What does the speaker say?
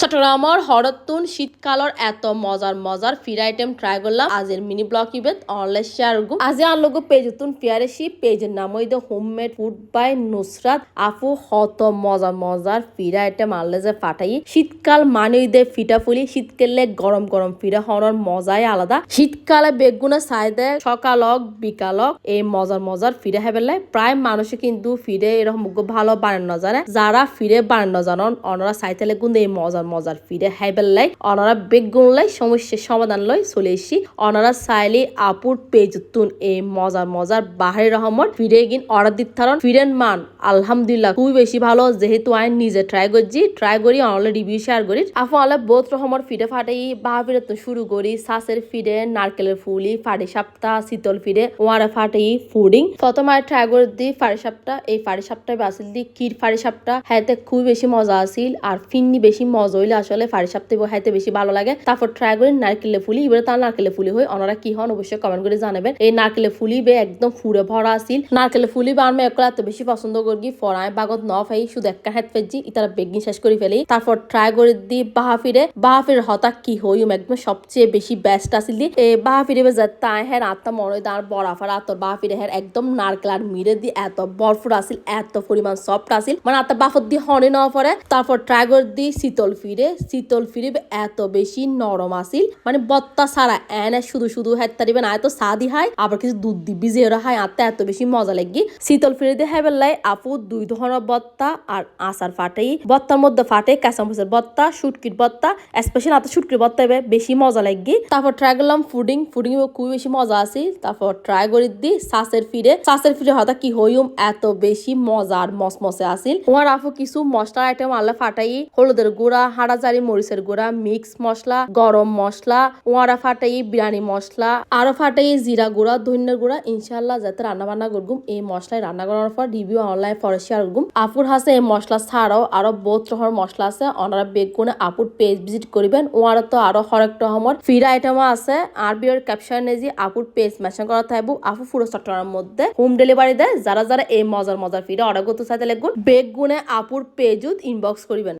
চট্টগ্রামের হরতুন শীতকালর এত মজার মজার ফির আইটেম ট্রাই করলাম। আজের মিনি ব্লগ ইবেত অনলাইন শেয়ার গু আজি আর লোক পেজতুন ফিয়ারেসি পেজের নাম হইদ হোমমেড ফুড বাই নুসরাত। আপু, হত মজার মজার ফির আইটেম আনলে যে ফাটাই। শীতকাল মানে দে ফিটা ফুলি। শীতকালে গরম গরম ফিরা হওয়ার মজাই আলাদা। শীতকালে বেগুনা চাই দেয় বিকাল বিকালক এই মজার মজার ফিরে হেবেলে প্রায় মানুষে কিন্তু ফিরে এরকম ভালো বানানো জানে। যারা ফিরে বানানো জানন, অনারা চাইতেলে কিন্তু এই মজার মজার ফিরে হাইবেল লাই, অনারা বেগুন লাই সমস্যার সমাধান লই চলে এসি। অনারা চাইলে আপুর পেজতুন এই মজার মজার বাহারি রহমত। ফিরে গিন অর্ডার দিতে থারন ফিরেন মান, আলহামদুলিল্লাহ, খুবই বেশি ভালো। যেহেতু আই নিজে ট্রাই করছি ট্রাই করি, অনলাইন রিভিউ শেয়ার করি। আপু আলে বোধ রকমের ফিরে ফাটাই বাহা ফিরে তো শুরু করি। সাসের ফিরে, নারকেলের ফুলি ফাড়ি সাপটা, শীতল ফিরে, ওয়ারে ফাটাই ফুডিং প্রথমে ট্রাই করে দিই ফাড়ি সাপটা, এই ফাড়ি সাপটা বাসিল দি কির ফাড়ি সাপটা। হাইতে খুবই বেশি মজা আসিল আর ফিন্নি বেশি মজা হইলে আসলে ফাড়ি সাপতে হাইতে বেশি ভালো লাগে। তারপর ট্রাই করি নারকেলের ফুলি, এবারে তার নারকেলের ফুলি হয় ওনারা কি হন অবশ্যই কমেন্ট করে জানাবেন। এই নারকেলের ফুলি বে একদম ফুরে ভরা আসিল। নারকেলের ফুলি বা আমি একলা এত বেশি পছন্দ করি ফরাই বাগত ন ফাই, শুধু একটা হাত ফেজি ইতারা বেগিন শেষ করে ফেলি। তারপর ট্রাই করে দি বাহাফিরে বাহাফির হতা কি হই একদম সবচেয়ে বেশি বেস্ট আসিল দি। এই বাহাফিরে বে যাত তাই হ্যাঁ আত্মা মনে তার বরাফার আতর বাহাফিরে হ্যাঁ একদম নারকেল আর মিরে দি এত বরফুর আসিল, এত পরিমাণ সফট আসিল। মানে আত্মা বাফত দি হনে নেওয়া পরে। তারপর ট্রাই করে দি শীতল ফিরে শীতল ফিরে এত বেশি নরম আসিল। মানে বত্তা সারা এনে শুধু শুধু হ্যাঁ তারিবে না, এত সাদি হয়, আবার কিছু দুধ দিবি যে ওরা হয় আত্মা এত বেশি মজা লাগি। শীতল ফিরে দিয়ে হ্যাঁ বেলায় আপু, দুই ধরনের বত্তা আর আচার ফাটেই বত্তার মধ্যে ফাটে কাঁচামরিচের বত্তা, শুটকির বত্তা স্পেশাল আতা শুটকির বত্তা এবার বেশি মজা লাগি। তারপর ট্রাই করলাম ফুডিং ফুডিং খুবই বেশি মজা আছে তারপর ট্রাই করে দি সাসের ফিরে সাসের ফিরে হয়তো কি হইম, এত বেশি মজার মসমসে আসিল। তোমার আপু কিছু মশলার আইটেম আল্লাহ ফাটাই, হলুদের গুঁড়া হাড়াজারি মরিচের গুঁড়া, মিক্স মশলা, গরম মশলা, ওয়ারা ফাটাই বিরিয়ানি মশলা আরও ফাটাই জিরা গুঁড়া ধন্যের গুঁড়া। ইনশাল্লাহ যাতে রান্না বান্না করগুম, এই মশলায় রান্না করার পর রিভিউ অনলাইন ফরে শেয়ার করগুম। আপুর হাসে এই মশলা ছাড়াও আরও বহুত রকমের মশলা আছে। ওনারা বেগুনে আপুর পেজ ভিজিট করিবেন। ওয়ারা তো আরও হরেক রকমের ফির আইটেমও আছে। আর বিয়ের ক্যাপশন নেজি আপুর পেজ মেনশন করা থাকব আপু পুরো চট্টগ্রামের মধ্যে হোম ডেলিভারি দেয়। যারা যারা এই মজার মজার ফিরে অর্ডার করতে চাইতে লাগবে, বেগুনে আপুর পেজুত ইনবক্স করিবেন।